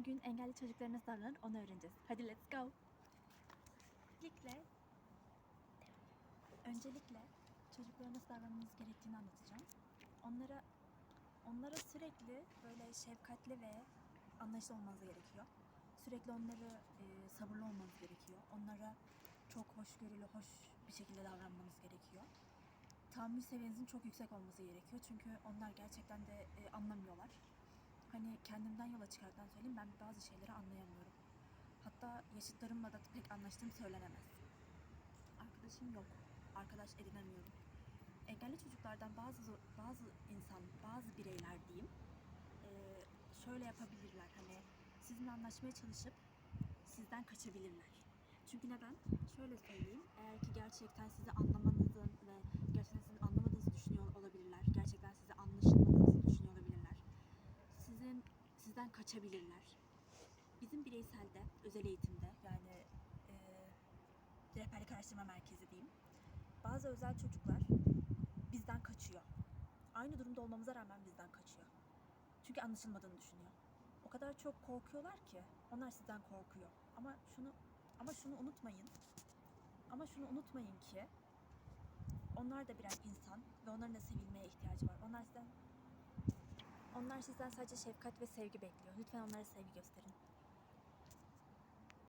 Bugün engelli çocuklara nasıl davranır onu öğreneceğiz. Hadi let's go. Öncelikle, öncelikle çocuklara nasıl davranmanız gerektiğini anlatacağım. Onlara onlara sürekli böyle şefkatli ve anlayışlı olmanız gerekiyor. Sürekli onları e, sabırlı olmanız gerekiyor. Onlara çok hoşgörülü, hoş bir şekilde davranmanız gerekiyor. Tahammül seviyenizin çok yüksek olması gerekiyor. Çünkü onlar gerçekten de e, anlamıyorlar. Hani kendimden yola çıkartan söyleyeyim ben bazı şeyleri anlayamıyorum. Hatta yaşıtlarımla da pek anlaştığım söylenemez. Arkadaşım yok. Arkadaş edinemiyorum. Engelli çocuklardan bazı bazı insan, bazı bireyler diyeyim, şöyle yapabilirler. Hani sizinle anlaşmaya çalışıp sizden kaçabilirler. Çünkü neden? Şöyle söyleyeyim. Eğer ki gerçekten sizi anlamanızın ve gerçekten sizin anlamadığınızı düşünüyor olabilirler. Gerçekten sizi anlaşılmadığınızı düşünüyor olabilirler. Sizin sizden kaçabilirler. Bizim bireyselde, özel eğitimde yani eee rehberlik araştırma merkezi diyeyim. Bazı özel çocuklar bizden kaçıyor. Aynı durumda olmamıza rağmen bizden kaçıyor. Çünkü anlaşılmadığını düşünüyor. O kadar çok korkuyorlar ki onlar sizden korkuyor. Ama şunu ama şunu unutmayın. Ama şunu unutmayın ki onlar da birer insan ve onların da var. Onlar sizden sadece şefkat ve sevgi bekliyor. Lütfen onlara sevgi gösterin.